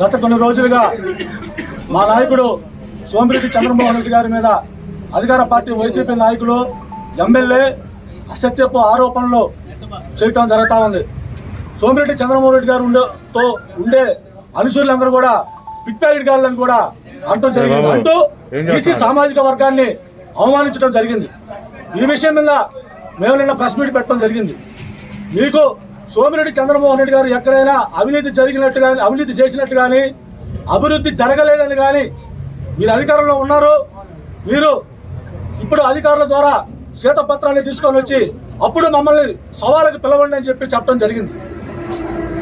గత కొన్ని రోజులుగా మా నాయకుడు సోమిరెడ్డి చంద్రమోహన్ రెడ్డి గారి మీద అధికార పార్టీ వైసీపీ నాయకులు ఎమ్మెల్యే అసత్యపు ఆరోపణలు చేయటం జరుగుతూ ఉంది. సోమిరెడ్డి చంద్రమోహన్ రెడ్డి గారు ఉండే తో ఉండే అనుచరులందరూ కూడా పిట్పారెడ్డి గారులను కూడా అంటూ జరిగింది. అంటూ బీసీ సామాజిక వర్గాన్ని అవమానించడం జరిగింది. ఈ విషయం మీద మేము నిన్న ప్రెస్ మీట్ పెట్టడం జరిగింది. మీకు సోమిరెడ్డి చంద్రమోహన్ రెడ్డి గారు ఎక్కడైనా అవినీతి జరిగినట్టు కానీ అవినీతి చేసినట్టు కానీ అభివృద్ధి జరగలేదని కానీ మీరు అధికారంలో ఉన్నారు మీరు ఇప్పుడు అధికారుల ద్వారా శ్వేతపత్రాన్ని తీసుకొని వచ్చి అప్పుడు మమ్మల్ని సవాళ్ళకి పిలవండి అని చెప్పి చెప్పడం జరిగింది.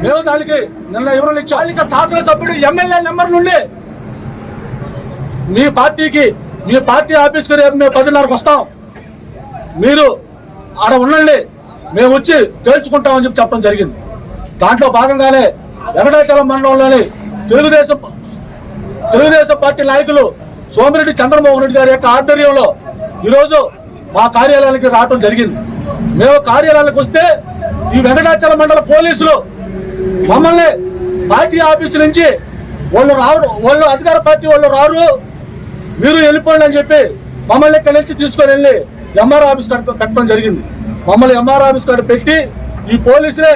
మేము దానికి నిన్న వివరణ ఇచ్చాం? శాసనసభ్యుడు ఎమ్మెల్యే నెంబర్ నుండి. మీ పార్టీకి మీ పార్టీ ఆఫీస్కి రేపు మేము పదిన్నరకు వస్తాం. మీరు ఆడ ఉండండి. మేము వచ్చి తేల్చుకుంటామని చెప్పి చెప్పడం జరిగింది. దాంట్లో భాగంగానే వెంకటాచలం మండలంలోని తెలుగుదేశం తెలుగుదేశం పార్టీ నాయకులు సోమిరెడ్డి చంద్రమోహన్ రెడ్డి గారి యొక్క ఆధ్వర్యంలో ఈరోజు మా కార్యాలయానికి రావడం జరిగింది. మేము కార్యాలయానికి వస్తే ఈ వెంకటాచలం మండల పోలీసులు మమ్మల్ని పార్టీ ఆఫీసు నుంచి వాళ్ళు రావడం వాళ్ళు అధికార పార్టీ వాళ్ళు రారు మీరు వెళ్ళిపోండి అని చెప్పి మమ్మల్ని ఇక్కడ నుంచి తీసుకొని వెళ్ళి ఎంఆర్ ఆఫీస్ కాడ కట్టడం జరిగింది. మమ్మల్ని ఎంఆర్ ఆఫీస్ కాడ పెట్టి ఈ పోలీసులే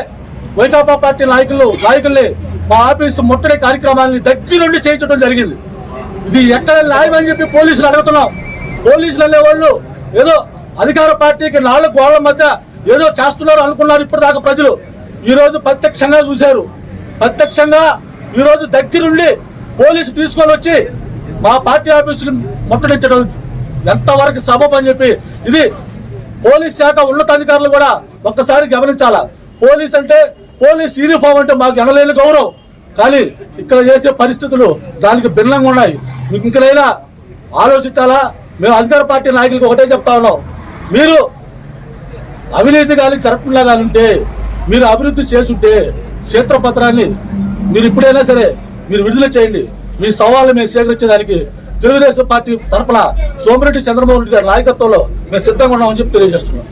వైకాపా పార్టీ నాయకులు నాయకుల్ని మా ఆఫీస్ ముట్టడి కార్యక్రమాన్ని దగ్గరుండి చేయించడం జరిగింది. ఇది ఎక్కడ న్యాయం అని చెప్పి పోలీసులు అడుగుతున్నాం. పోలీసులు అనేవాళ్ళు ఏదో అధికార పార్టీకి నాలుగు వాళ్ళ మధ్య ఏదో చేస్తున్నారు అనుకున్నారు ఇప్పటిదాకా ప్రజలు. ఈరోజు ప్రత్యక్షంగా చూశారు. ప్రత్యక్షంగా ఈరోజు దగ్గరుండి పోలీసు తీసుకొని వచ్చి మా పార్టీ ఆఫీసులు ముట్టడించడం. ఎంతవరకు సబబ్ అని చెప్పి ఇది పోలీస్ శాఖ ఉన్నతాధికారులు కూడా ఒక్కసారి గమనించాలా? పోలీస్ అంటే పోలీస్ యూనిఫామ్ అంటే మాకు ఎనలేని గౌరవం. కానీ ఇక్కడ చేసే పరిస్థితులు దానికి భిన్నంగా ఉన్నాయి. మీకు ఇంకనైనా ఆలోచించాలా? మేము అధికార పార్టీ నాయకులకు ఒకటే చెప్తా ఉన్నాం. మీరు అవినీతి కానీ జరగకుండా కానీ ఉంటే మీరు అభివృద్ధి చేసుంటే క్షేత్రపత్రాన్ని మీరు ఇప్పుడైనా సరే మీరు విడుదల చేయండి. మీ సవాళ్ళు మేము స్వీకరించేదానికి తెలుగుదేశం పార్టీ తరపున సోమిరెడ్డి చంద్రబాబు గారి నాయకత్వంలో మేము సిద్ధంగా ఉన్నామని చెప్పి తెలియజేస్తున్నాం.